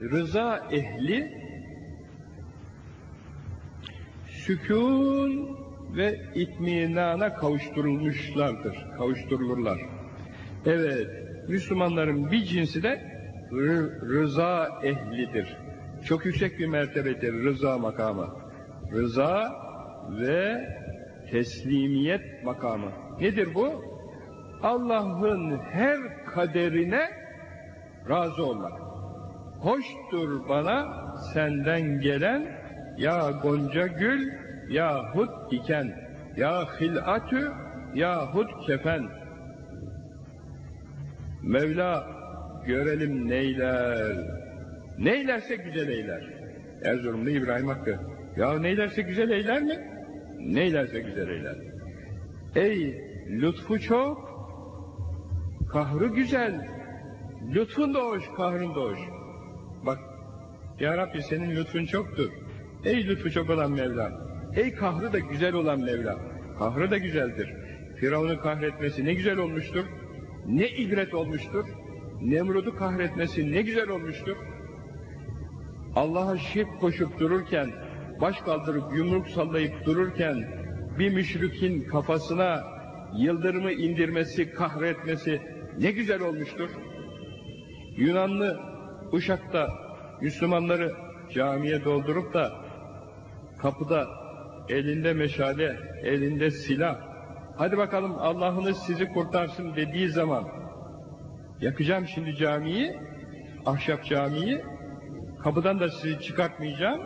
rıza ehli sükun ve itminana kavuşturulmuşlardır, kavuşturulurlar. Evet, Müslümanların bir cinsi de rıza ehlidir. Çok yüksek bir mertebedir rıza makamı. Rıza ve teslimiyet makamı. Nedir bu? Allah'ın her kaderine razı olmak. Hoştur bana senden gelen ya gonca gül yahut diken ya hilatü yahut kefen. Mevla görelim neyler. Neylerse güzel eyler. Erzurumlu İbrahim Hakkı. Ya neylerse güzel eyler mi? Neylerse güzel eyler. Ey lütfu çok, kahrı güzel. Lütfun da hoş, kahrın da hoş. Ya Rabbi senin lütfun çoktur. Ey lütfu çok olan Mevla. Ey kahrı da güzel olan Mevla. Kahrı da güzeldir. Firavun'u kahretmesi ne güzel olmuştur. Ne ibret olmuştur. Nemrud'u kahretmesi ne güzel olmuştur. Allah'a şirk koşup dururken, baş kaldırıp yumruk sallayıp dururken, bir müşrikin kafasına yıldırımı indirmesi, kahretmesi ne güzel olmuştur. Yunanlı Uşak'ta Müslümanları camiye doldurup da kapıda elinde meşale, elinde silah, hadi bakalım Allah'ınız sizi kurtarsın dediği zaman yakacağım şimdi camiyi, ahşap camiyi, kapıdan da sizi çıkartmayacağım,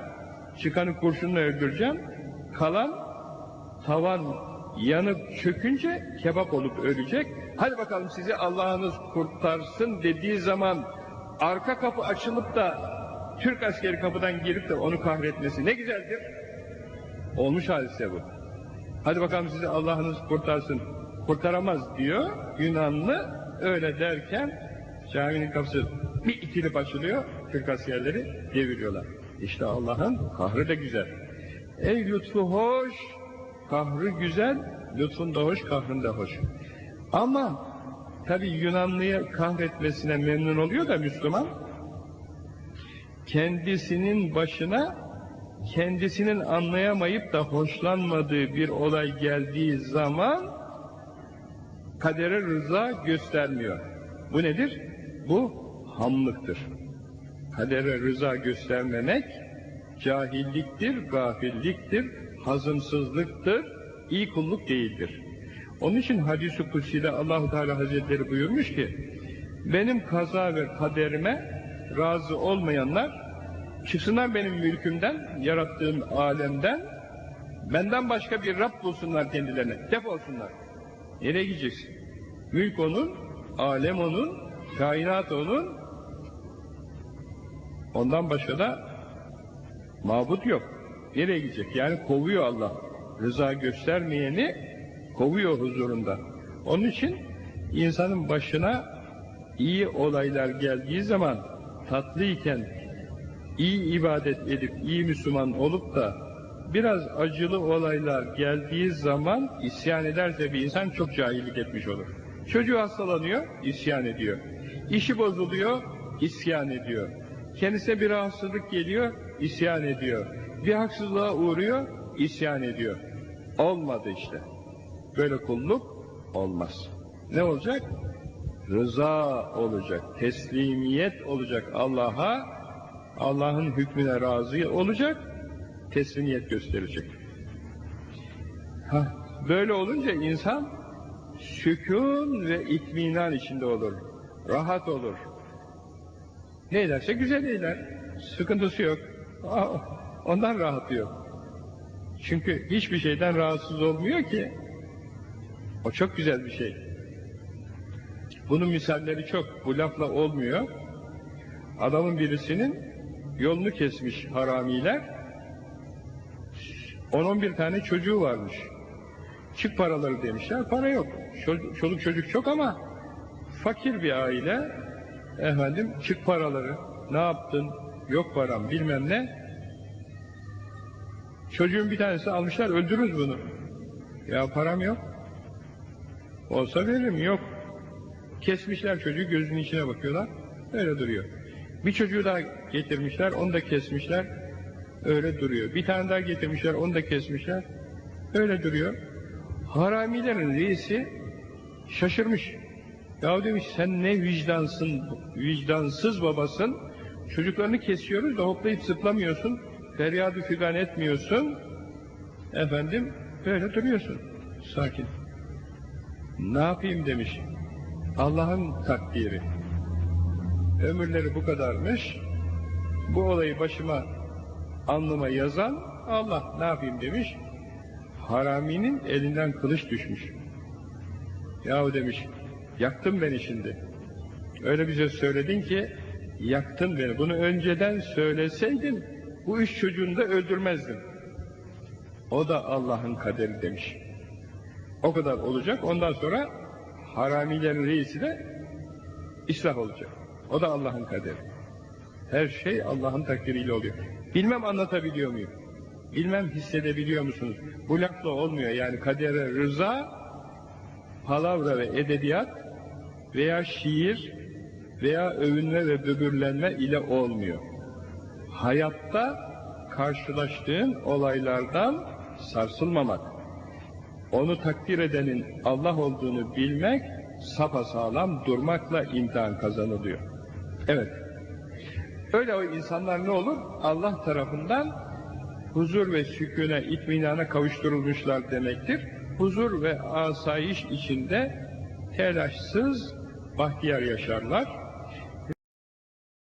çıkanı kurşunla öldüreceğim, kalan tavan yanıp çökünce kebap olup ölecek, hadi bakalım sizi Allah'ınız kurtarsın dediği zaman arka kapı açılıp da Türk askeri kapıdan girip de onu kahretmesi ne güzeldir. Olmuş hadise bu. Hadi bakalım sizi Allah'ınız kurtarsın. Kurtaramaz diyor Yunanlı. Öyle derken caminin kapısı bir itilip açılıyor. Türk askerleri deviriyorlar. İşte Allah'ın kahrı da güzel. Ey lütfu hoş, kahrı güzel, lütfun da hoş, kahrın da hoş. Ama tabi Yunanlı'ya kahretmesine memnun oluyor da Müslüman, kendisinin başına kendisinin anlayamayıp da hoşlanmadığı bir olay geldiği zaman kadere rıza göstermiyor. Bu nedir? Bu hamlıktır. Kadere rıza göstermemek cahilliktir, gafilliktir, hazımsızlıktır, iyi kulluk değildir. Onun için hadis-i kutsiyle allah Teala Hazretleri buyurmuş ki, benim kaza ve kaderime razı olmayanlar çıksınlar benim mülkümden, yarattığım alemden, benden başka bir Rab bulsunlar kendilerine, defolsunlar. Nereye gideceksin? Mülk onun, alem onun, kainat onun, ondan başka da mabut yok. Nereye gidecek? Yani kovuyor Allah. Rıza göstermeyeni kovuyor huzurunda. Onun için insanın başına iyi olaylar geldiği zaman tatlıyken iyi ibadet edip iyi Müslüman olup da biraz acılı olaylar geldiği zaman isyan ederse bir insan çok cahillik etmiş olur. Çocuğu hastalanıyor, isyan ediyor. İşi bozuluyor, isyan ediyor. Kendisine bir rahatsızlık geliyor, isyan ediyor. Bir haksızlığa uğruyor, isyan ediyor. Olmadı işte. Böyle kulluk olmaz. Ne olacak? Rıza olacak, teslimiyet olacak Allah'a, Allah'ın hükmüne razı olacak, teslimiyet gösterecek. Ha, böyle olunca insan sükun ve itminan içinde olur, rahat olur. Ne ederse güzel eyler, sıkıntısı yok, ondan rahatlıyor. Çünkü hiçbir şeyden rahatsız olmuyor ki, o çok güzel bir şey. Bunun misalleri çok, bu lafla olmuyor. Adamın birisinin yolunu kesmiş haramiler. 10-11 tane çocuğu varmış. Çık paraları demişler, para yok. Çoluk çocuk çok ama fakir bir aile. Efendim çık paraları, ne yaptın, yok param bilmem ne. Çocuğun bir tanesi almışlar, öldürürüz bunu. Ya param yok. Olsa veririm, yok. Kesmişler çocuğu, gözünün içine bakıyorlar. Öyle duruyor. Bir çocuğu daha getirmişler, onu da kesmişler. Öyle duruyor. Bir tane daha getirmişler, onu da kesmişler. Öyle duruyor. Haramilerin reisi şaşırmış. Ya demiş sen ne vicdansın, vicdansız babasın. Çocuklarını kesiyoruz da hoplayıp zıplamıyorsun. Feryadı figan etmiyorsun. Efendim böyle duruyorsun. Sakin. Ne yapayım demiş. Allah'ın takdiri. Ömürleri bu kadarmış. Bu olayı başıma, alnıma yazan Allah ne yapayım demiş. Haraminin elinden kılıç düşmüş. Yahu demiş, yaktın beni şimdi. Öyle bize söyledin ki, yaktın beni. Bunu önceden söyleseydin, bu üç çocuğunu da öldürmezdin. O da Allah'ın kaderi demiş. O kadar olacak, ondan sonra haramilerin reisi de İslah olacak. O da Allah'ın kaderi. Her şey Allah'ın takdiriyle oluyor. Bilmem anlatabiliyor muyum? Bilmem hissedebiliyor musunuz? Bu lafla olmuyor. Yani kadere rıza, palavra ve edebiyat veya şiir veya övünme ve böbürlenme ile olmuyor. Hayatta karşılaştığın olaylardan sarsılmamak, onu takdir edenin Allah olduğunu bilmek, sapasağlam durmakla imtihan kazanılıyor. Evet. Öyle o insanlar ne olur? Allah tarafından huzur ve sükûne, itminana kavuşturulmuşlar demektir. Huzur ve asayiş içinde telaşsız, bahtiyar yaşarlar.